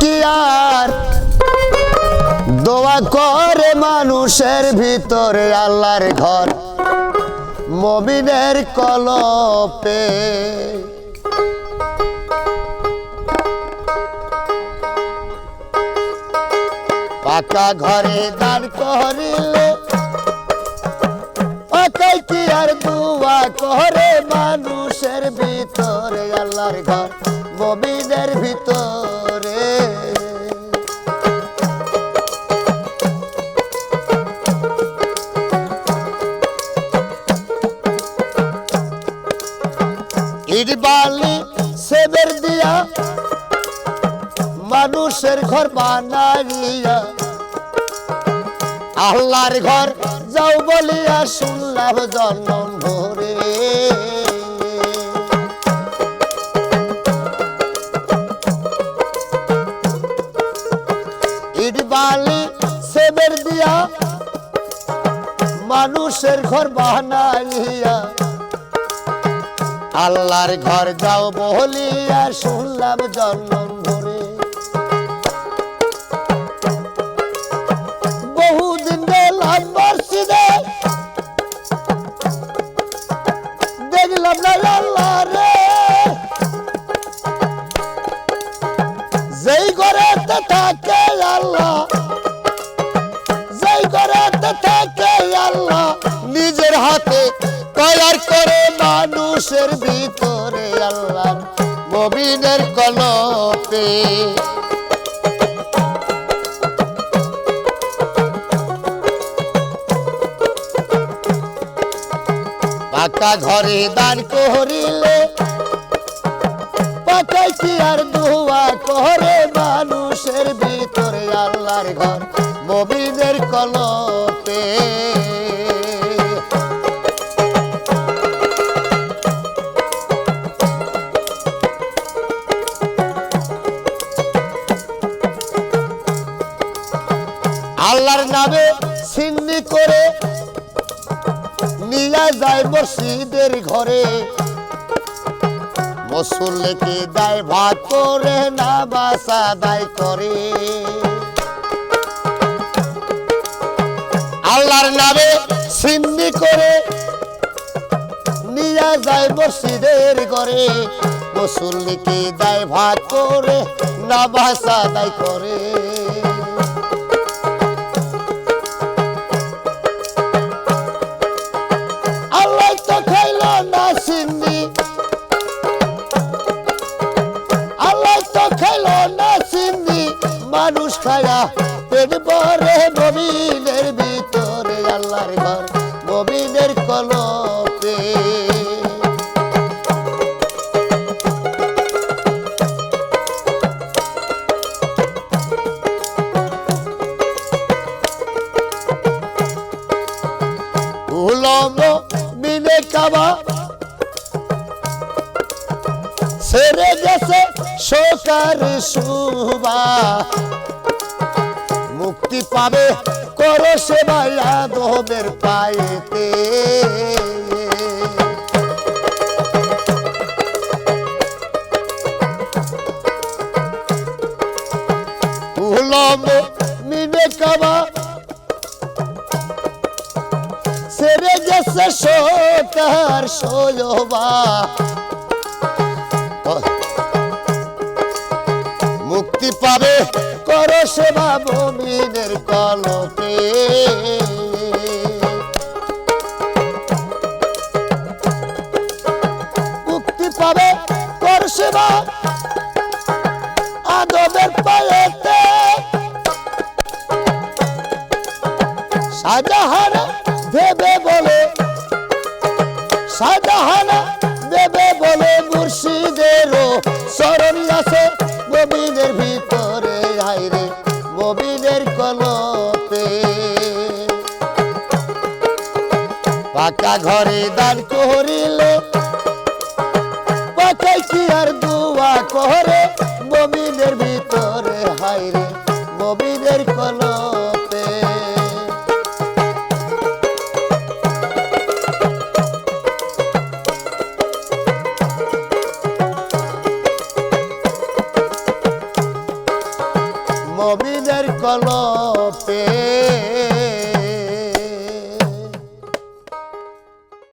কি আর? দোয়া করে মানুষের ভিতরে আল্লাহর ঘর, মমিনের কলপে। পাকা ঘরে দান করিলে কি আর দুয়া করে মানুষের ভিতরে আল্লাহর ঘর, মমিনের ভিতরে। ইট বালি, সেবের দিয়া মানুষের ঘর বানাইয়া। আল্লাহর ঘর যাও বলিয়া শুনলাম জন্ম ভরে। বালি, সেবের দিয়া মানুষের ঘর বানাইয়া আল্লাহর ঘর যাও বলিয়া শুনলাম জন্ম মানুষের ভিতরে আল্লাহ মবিনের কলপে। পাকা ঘরে দান করিলে পাকাই কি আর দোয়া করে? মানুষের ভিতরে আল্লাহর ঘর মবিনের কলপে। আল্লাহর নামে সিন্নি করে নিয়ে যায় মসজিদের ঘরে। মুসল্লিকে দায় ভাগ করে না বাসা দায় করে। আল্লাহর নামে সিন্নি করে নিয়ে যায় মসজিদের ঘরে। মুসল্লিকে দায় ভাগ করে না বাসা দায় করে। মানুষ খায়া পেট ভরে মমিনের ভিতরে আল্লাহর ঘর, মমিনের কলপে। মিনে কাবা ছেড়ে গেছে শোকার সুবা পাবে করো সেবা যাদবের পায়েতে। শোয়বা মুক্তি পাবে সেবা মমিনের কলতে। মুক্তি পাবে কর সেবা আদবের পায়েতে। শাহজাহান দেবে বলে, শাহজাহান দেবে বলে মুর্শিদেরও স্মরণ আছে। পাকা ঘরে দান করিলে। পাকাই কি আর দুয়া করে? মবিনের ভিতরে হাইরে মবিনের কলপে মমিনের কলপে